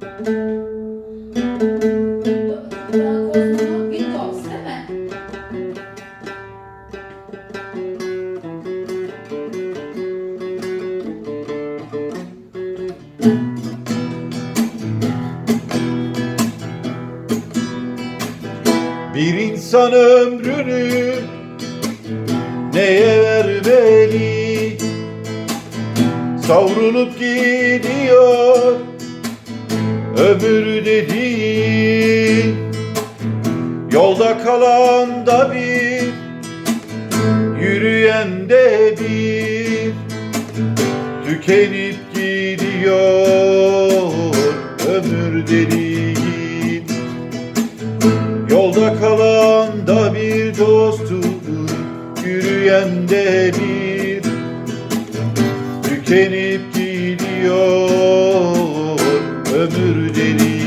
Bir insan ömrünü neye vermeli? Savrulup gidiyor ömür dediğin Yolda kalan da bir Yürüyen de bir. Tükenip gidiyor ömür dediğin Yolda kalan da bir dostum Yürüyen de bir. Tükenip gidiyor baby.